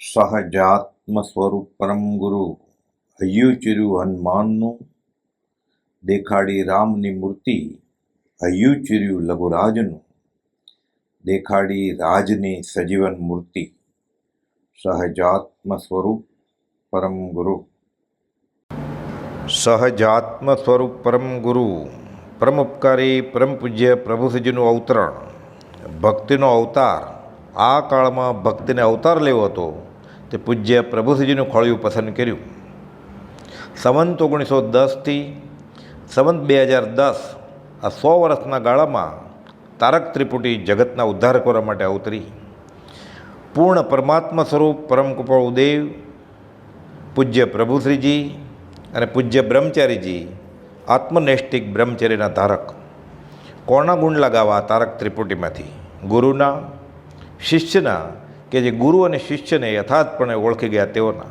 સહજાત્મ સ્વરૂપ પરમ ગુરુ હૈયુચિરુ હનુમાનનું દેખાડી રામની મૂર્તિ હૈયું ચીર્યું લઘુરાજનું દેખાડી રાજની સજીવન મૂર્તિ સહજાત્મ સ્વરૂપ પરમ ગુરુ. સહજાત્મ સ્વરૂપ પરમ ગુરુ પરમ ઉપકારી પરમ પૂજ્ય પ્રભુશ્રીજીનું અવતરણ, ભક્તિનો અવતાર. આ કાળમાં ભક્તિને અવતાર લેવો હતો. તે પૂજ્ય પ્રભુશ્રીજીનું ખોળિયું પસંદ કર્યું. સંવંત ઓગણીસો દસથી સંવંત બે હજાર દસ આ સો વર્ષના ગાળામાં તારક ત્રિપુટી જગતના ઉદ્ધાર કરવા માટે અવતરી. પૂર્ણ પરમાત્મા સ્વરૂપ પરમ કૃપાળુ દેવ, પૂજ્ય પ્રભુશ્રીજી અને પૂજ્ય બ્રહ્મચારીજી આત્મનૈષ્ઠિક બ્રહ્મચર્યના ધારક. કોના ગુણ લગાવવા તારક ત્રિપુટીમાંથી? ગુરુના, શિષ્યના કે જે ગુરુ અને શિષ્યને યથાર્થપણે ઓળખી ગયા તેઓના.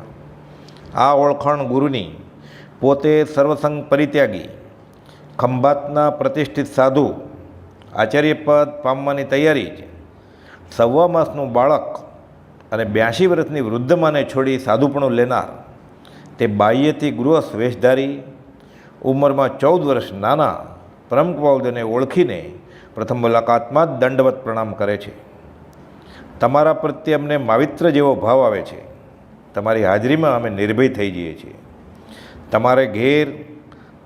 આ ઓળખાણ ગુરુની પોતે સર્વસંગ પરિત્યાગી, ખંભાતના પ્રતિષ્ઠિત સાધુ, આચાર્યપદ પામવાની તૈયારી જ સવા માસનું બાળક અને બ્યાસી વર્ષની વૃદ્ધમાને છોડી સાધુપણું લેનાર તે બાહ્યથી ગૃહ વેશધારી, ઉંમરમાં ચૌદ વર્ષ નાના પરમકુવાઉદને ઓળખીને પ્રથમ મુલાકાતમાં જ દંડવત પ્રણામ કરે છે. તમારા પ્રત્યે અમને માવિત્ર જેવો ભાવ આવે છે. તમારી હાજરીમાં અમે નિર્ભય થઈ જઈએ છીએ. તમારે ઘેર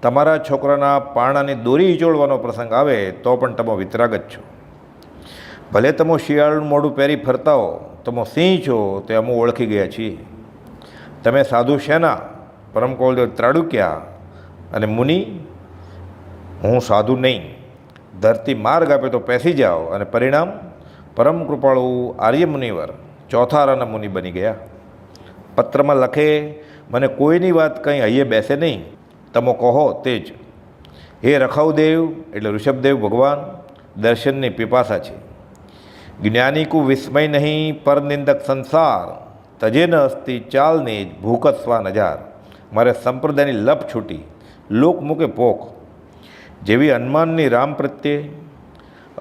તમારા છોકરાના પાણાની દોરી હિચોળવાનો પ્રસંગ આવે તો પણ તમે વિતરાગત છો. ભલે તમે શિયાળનું મોઢું પહેરી ફરતા હો તમે સિંહ છો, તે અમે ઓળખી ગયા છીએ. તમે સાધુ શેના પરમ કૌલદેવ ત્રાડુક્યા અને મુનિ, હું સાધુ નહીં. ધરતી માર્ગ આપે તો પેસી જાઓ અને પરિણામ પરમ કૃપાળુ આર્ય મુનિવર ચોથારાના મુનિ બની ગયા. પત્રમાં લખે, મને કોઈની વાત કંઈ હૈયે બેસે નહીં. તમે કહો તે જ હે રખાવદેવ એટલે ઋષભદેવ ભગવાન, દર્શનની પીપાસા છે. જ્ઞાનીકુ વિસ્મય નહીં પરનિંદક સંસાર. તજે ન અસ્તિ ચાલને જ ભૂકસ્વા નજાર. મારે સંપ્રદાયની લપ છૂટી. લોક મૂકે પોખ. જેવી હનુમાનની રામ પ્રત્યે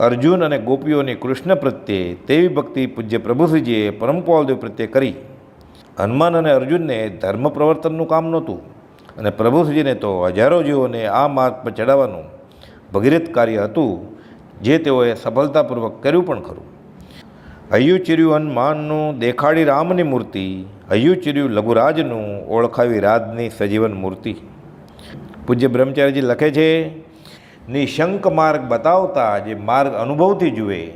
અર્જુન અને ગોપીઓની કૃષ્ણ પ્રત્યે તેવી ભક્તિ પૂજ્ય પ્રભુશ્રીજીએ પરમપાલદેવ પ્રત્યે કરી. હનુમાન અને અર્જુનને ધર્મ પ્રવર્તનનું કામ નહોતું અને પ્રભુશ્રીજીને તો હજારો જીવોને આ માર્ગ પર ચડાવવાનું ભગીરથ કાર્ય હતું, જે તેઓએ સફળતાપૂર્વક કર્યું પણ ખરું. હૈયું ચિર્યું હનુમાનનું દેખાડી રામની મૂર્તિ, હૈયું ચિર્યું લઘુરાજનું ઓળખાવી રાજની સજીવન મૂર્તિ. પૂજ્ય બ્રહ્મચારીજી લખે છે નિશંક માર્ગ બતાવતા જે માર્ગ અનુભવથી જુએ,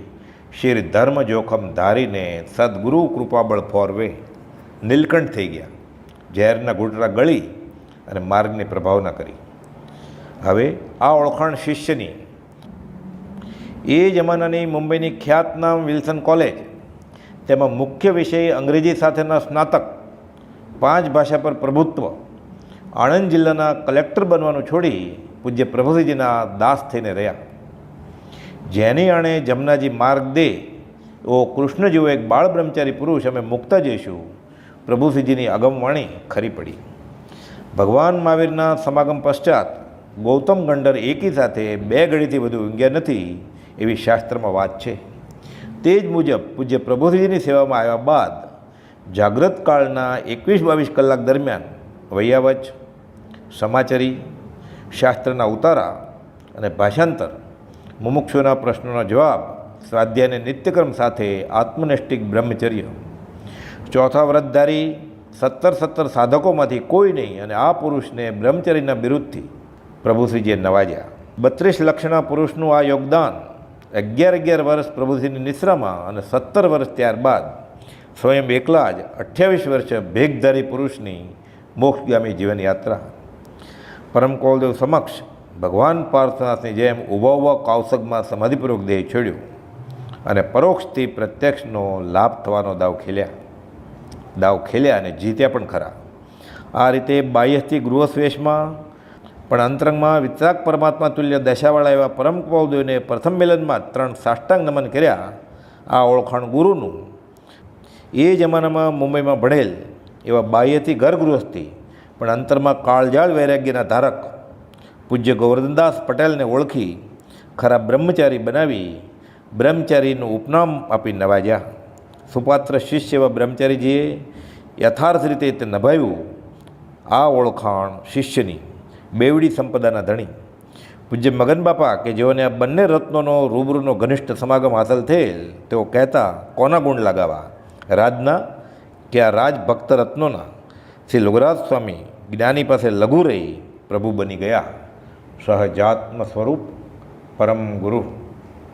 શિર ધર્મ જોખમ ધારીને સદગુરુ કૃપાબળ ફોરવે. નીલકંઠ થઈ ગયા. ઝેરના ઘૂંટડા ગળી અને માર્ગની પ્રભાવના કરી. હવે આ ઓળખાણ શિષ્યની. એ જમાનાની મુંબઈની ખ્યાતનામ વિલ્સન કોલેજ. તેમાં મુખ્ય વિષય અંગ્રેજી સાથેના સ્નાતક, પાંચ ભાષા પર પ્રભુત્વ, આણંદ જિલ્લાના કલેક્ટર બનવાનું છોડી પૂજ્ય પ્રભુજીના દાસ થઈને રહ્યા. જેની આણે જમનાજી માર્ગ દે એવો કૃષ્ણ જેવો એક બાળ બ્રહ્મચારી પુરુષ અમે મુક્તા જઈશું. પ્રભુસિંહજીની અગમવાણી ખરી પડી. ભગવાન મહાવીરના સમાગમ પશ્ચાત ગૌતમ ગંડર એકી સાથે બે ઘડીથી વધુ ઊંઘ્યા નથી એવી શાસ્ત્રમાં વાત છે. તે જ મુજબ પૂજ્ય પ્રભુશ્રીજીની સેવામાં આવ્યા બાદ જાગ્રત કાળના એકવીસ બાવીસ કલાક દરમિયાન વૈયાવચ, સમાચારી શાસ્ત્રના ઉતારા અને ભાષાંતર, મુમુક્ષુના પ્રશ્નોના જવાબ, સ્વાધ્યાયને નિત્યક્રમ સાથે આત્મનિષ્ઠિક બ્રહ્મચર્ય. ચોથા વ્રતધારી સત્તર સત્તર સાધકોમાંથી કોઈ નહીં અને આ પુરુષને બ્રહ્મચર્યના વિરુદ્ધથી પ્રભુશ્રીજીએ નવાજ્યા. બત્રીસ લક્ષણા પુરુષનું આ યોગદાન અગિયાર અગિયાર વર્ષ પ્રભુશ્રીની નિશ્રામાં અને સત્તર વર્ષ ત્યારબાદ સ્વયં એકલા જ અઠ્યાવીસ વર્ષ ભેગધારી પુરુષની મોક્ષગામી જીવનયાત્રા. પરમ કૌલદેવ સમક્ષ ભગવાન પાર્થનાથની જેમ ઊભા ઊભા કૌશકમાં સમાધિપૂર્વક દેહ છોડ્યો અને પરોક્ષથી પ્રત્યક્ષનો લાભ થવાનો દાવ ખેલ્યા. દાવ ખેલ્યા અને જીત્યા પણ ખરા. આ રીતે બાહ્યથી ગૃહસ્વેશમાં, પણ અંતરંગમાં વિતરાગ પરમાત્મા તુલ્ય દશાવાળા એવા પરમ કૌદેવને પ્રથમ મિલનમાં ત્રણ સાષ્ટાંગ નમન કર્યા. આ ઓળખાણ ગુરુનું. એ જમાનામાં મુંબઈમાં ભણેલ એવા બાહ્યથી ઘર ગૃહસ્થી પણ અંતરમાં કાળજાળ વૈરાગ્યના ધારક પૂજ્ય ગોવર્ધનદાસ પટેલને ઓળખી ખરા બ્રહ્મચારી બનાવી બ્રહ્મચારીનું ઉપનામ આપી નવાજ્યા. સુપાત્ર શિષ્ય એવા બ્રહ્મચારીજીએ યથાર્થ રીતે તે નભાવ્યું. આ ઓળખાણ શિષ્યની બેવડી સંપદાના ધણી. પૂજ્ય મગન બાપા કે જેઓને આ બંને રત્નોનો, રૂબરૂનો ઘનિષ્ઠ સમાગમ હાંસલ થયેલ, તેઓ કહેતા, કોના ગુણ લગાવા? રાજના કે આ રાજ ભક્ત રત્નોના? શ્રી લુગરાજ સ્વામી જ્ઞાની પાસે લઘુ રહી પ્રભુ બની ગયા. સહજાત્મ સ્વરૂપ પરમ ગુરુ.